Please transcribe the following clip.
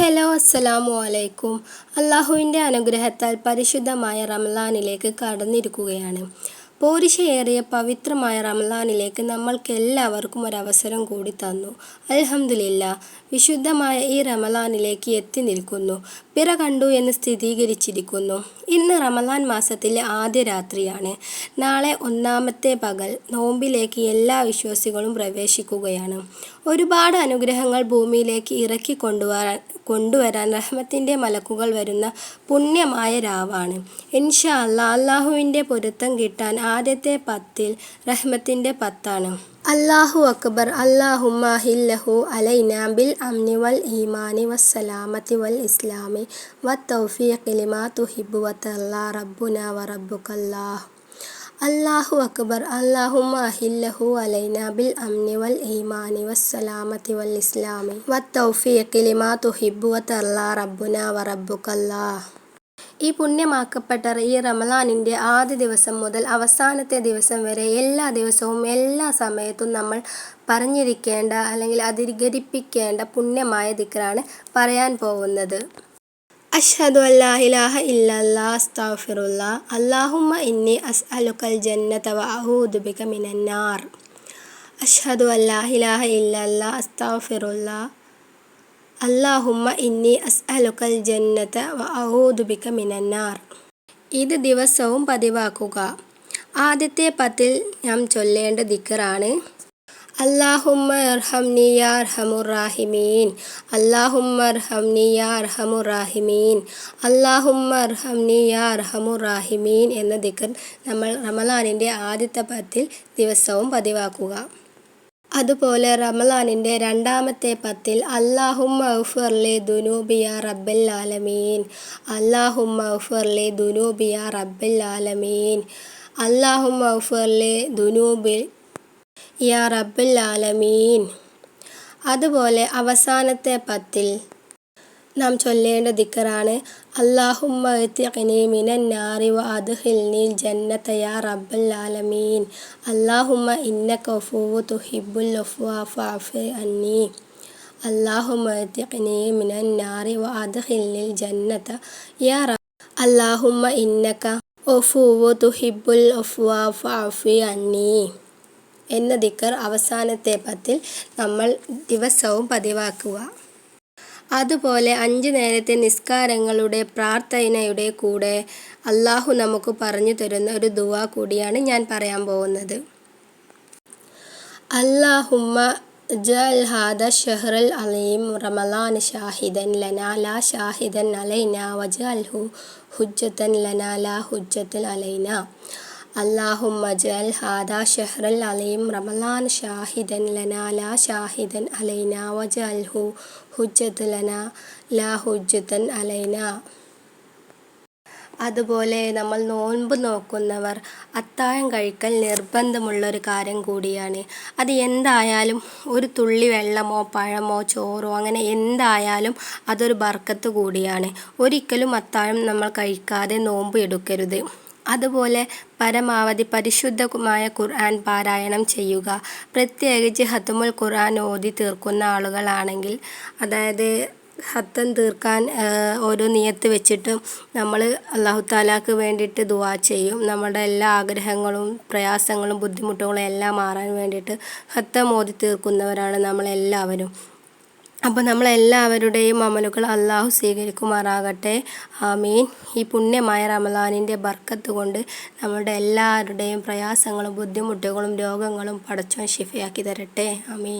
Hello അസ്സലാമു അലൈക്കും. അള്ളാഹുവിന്റെ അനുഗ്രഹത്താൽ പരിശുദ്ധമായ റംലാനിലേക്ക് കടന്നിരിക്കുകയാണ്. പോരിശയേറിയ പവിത്രമായ റമലാനിലേക്ക് നമ്മൾക്കെല്ലാവർക്കും ഒരവസരം കൂടി തന്നു. അൽഹംദുലില്ല വിശുദ്ധമായ ഈ റമലാനിലേക്ക് എത്തി നിൽക്കുന്നു. പിറ കണ്ടു എന്ന് സ്ഥിരീകരിച്ചിരിക്കുന്നു. ഇന്ന് റമലാൻ മാസത്തിലെ ആദ്യ രാത്രിയാണ്. നാളെ ഒന്നാമത്തെ പകൽ നോമ്പിലേക്ക് എല്ലാ വിശ്വാസികളും പ്രവേശിക്കുകയാണ്. ഒരുപാട് അനുഗ്രഹങ്ങൾ ഭൂമിയിലേക്ക് ഇറക്കി കൊണ്ടുവരാൻ കൊണ്ടുവരാൻ റഹ്മത്തിന്റെ മലക്കുകൾ വരുന്ന പുണ്യമായ രാവാണ്. ഇൻഷാ അല്ലാ അള്ളാഹുവിന്റെ പൊരുത്തം കിട്ടാൻ ആദ്യത്തെ പത്തിൽ റഹ്മത്തിന്റെ പത്താണ്. അല്ലാഹു അക്ബർ അല്ലാഹുമ്മ ഹില്ലഹു അലൈന ബിൽ അംനി വൽ ഈമാനി വസ്സലാമത്തി വൽ ഇസ്ലാമി വത്തൗഫീഖ് ലിമാ തുഹിബ്ബു വത്തല്ലാ റബ്ബുന വ റബ്ബുക്കല്ലാഹ് അല്ലാഹു അക്ബർ അല്ലാഹുമ്മ അഹില്ലഹു അലൈന ബിൽ അംനി വൽ ഈമാനി വസ്സലാമത്തി വൽ ഇസ്ലാമി വത്തൗഫീഖ് ലിമാ തുഹിബ്ബു വത്തല്ലാ റബ്ബുന വ റബ്ബുക്കല്ലാഹ് ഈ പുണ്യമാക്കപ്പെട്ട ഈ റമലാനിന്റെ ആദ്യ ദിവസം മുതൽ അവസാനത്തെ ദിവസം വരെ എല്ലാ ദിവസവും എല്ലാ സമയത്തും നമ്മൾ പറഞ്ഞിരിക്കേണ്ട അല്ലെങ്കിൽ അതിരികരിപ്പിക്കേണ്ട പുണ്യമായ ദിക്കറാണ് പറയാൻ പോകുന്നത്. അഷ്ഹദു അല്ലാ ഇലാഹ ഇല്ലല്ലാ അല്ലാഹുമ്മ ഇന്നി അസ്അലുക്കൽ ജന്നത വ അഊദു ബിക മിനന്നാർ അഷ്ഹദു അല്ലാ ഇലാഹ അല്ലാഹുമ്മ ഇന്നി അസ്അലുക്കൽ ജന്നത വ ബിക മിനന്നാർ. ഇത് ദിവസവും പതിവാക്കുക. ആദ്യത്തെ പത്തിൽ നാം ചൊല്ലേണ്ട ദിക്കറാണ് അല്ലാഹുമ്മ അർഹംനി യാ അർഹമുറാഹിമീൻ അല്ലാഹുമ്മ അർഹംനി യാ അർഹമുറാഹിമീൻ അല്ലാഹുമ്മ അർഹംനി യാ അർഹമുറാഹിമീൻ എന്ന ദിക്കർ നമ്മൾ റമലാനിന്റെ ആദ്യത്തെ പത്തിൽ ദിവസവും പതിവാക്കുക. അതുപോലെ റമലാനിന്റെ രണ്ടാമത്തെ പത്തിൽ അല്ലാഹുമ്മ ഔഫർലി ദുനൂബിയ റബ്ബൽ ആലമീൻ. അല്ലാഹുമ്മ ഔഫർലി ദുനൂബിയ റബ്ബൽ ആലമീൻ. അല്ലാഹുമ്മ ഔഫർലി ദുനൂബിൽ യാ റബ്ബൽ ആലമീൻ. അതുപോലെ അവസാനത്തെ പത്തിൽ നാം ചൊല്ലേണ്ട ദിക്കറാണ്. എത്തിഖിനി മിനൻ നാരി വ അദ്ഖിൽനി ജന്നത യാ റബ്ബൽ ആലമീൻ. അല്ലാഹുമ്മ ഇന്നക അഫുവ്വു തുഹിബ്ബുൽ അഫ്വ ഫഅഫു അന്നി. എത്തിഖിനി മിനൻ നാരി വ അദ്ഖിൽനി ജന്നത യാ അല്ലാഹുമ്മ ഇന്നക അഫുവ്വു തുഹിബ്ബുൽ അഫ്വ ഫഅഫു അന്നി. എന്ന ദിക്കർ അവസാനത്തെ പത്തിൽ നമ്മൾ ദിവസവും പതിവാക്കുക. അതുപോലെ അഞ്ച് നേരത്തെ നിസ്കാരങ്ങളുടെ പ്രാർത്ഥനയുടെ കൂടെ അള്ളാഹു നമുക്ക് പറഞ്ഞു തരുന്ന ഒരു ദുവ കൂടിയാണ് ഞാൻ പറയാൻ പോകുന്നത്. അല്ലാഹുമ്മ ജൽ ഹാദ ഷെഹ്റൽ അലീം റമലാൻ ഷാഹിദൻ ലന ലാ ഷാഹിദൻ അലൈന വജഅൽഹു ഹുജ്ജത്തൻ ലന ലാ ഹുജ്ജത്തൻ അലൈന. അള്ളാഹുമ്മ ജൽ ഹാദ ഷെഹ്റൽ അലീം റമലാൻ ഷാഹിദൻ ലന ഷാഹിദൻ അലൈന വജ അൽഹു ഹുജ്ജത്ത് ലന ലാ ഹുജ്ജത്തൻ അലൈന. അതുപോലെ നമ്മൾ നോൻപ് നോക്കുന്നവർ അത്തായം കഴിക്കൽ നിർബന്ധമുള്ള ഒരു കാര്യം കൂടിയാണ്. അത് എന്തായാലും ഒരു തുള്ളി വെള്ളമോ പഴമോ ചോറോ അങ്ങനെ എന്തായാലും അതൊരു ബർക്കത്ത് കൂടിയാണ്. ഒരിക്കലും അത്തായം നമ്മൾ കഴിക്കാതെ നോമ്പ് എടുക്കരുത്. അതുപോലെ പരമാവധി പരിശുദ്ധമായ ഖുർആൻ പാരായണം ചെയ്യുക. പ്രത്യേകിച്ച് ഹത്തുമുൽ ഖുർആൻ ഓതി തീർക്കുന്ന ആളുകളാണെങ്കിൽ അതായത് ഹത്തം തീർക്കാൻ ഓരോ നിയത്ത് വെച്ചിട്ട് നമ്മൾ അള്ളാഹു താലാക്ക് വേണ്ടിയിട്ട് ദുവാ ചെയ്യും. നമ്മുടെ എല്ലാ ആഗ്രഹങ്ങളും പ്രയാസങ്ങളും ബുദ്ധിമുട്ടുകളും എല്ലാം മാറാൻ വേണ്ടിയിട്ട് ഹത്തം ഓതി തീർക്കുന്നവരാണ് നമ്മളെല്ലാവരും. അപ്പോൾ നമ്മളെല്ലാവരുടെയും അമലുകൾ അള്ളാഹു സ്വീകരിക്കുമാറാകട്ടെ. ആമീൻ. ഈ പുണ്യമായ റമലാനിന്റെ ബർക്കത്ത് കൊണ്ട് നമ്മുടെ എല്ലാവരുടെയും പ്രയാസങ്ങളും ബുദ്ധിമുട്ടുകളും രോഗങ്ങളും പടച്ചോൻ ഷിഫയാക്കി തരട്ടെ. ആമീൻ.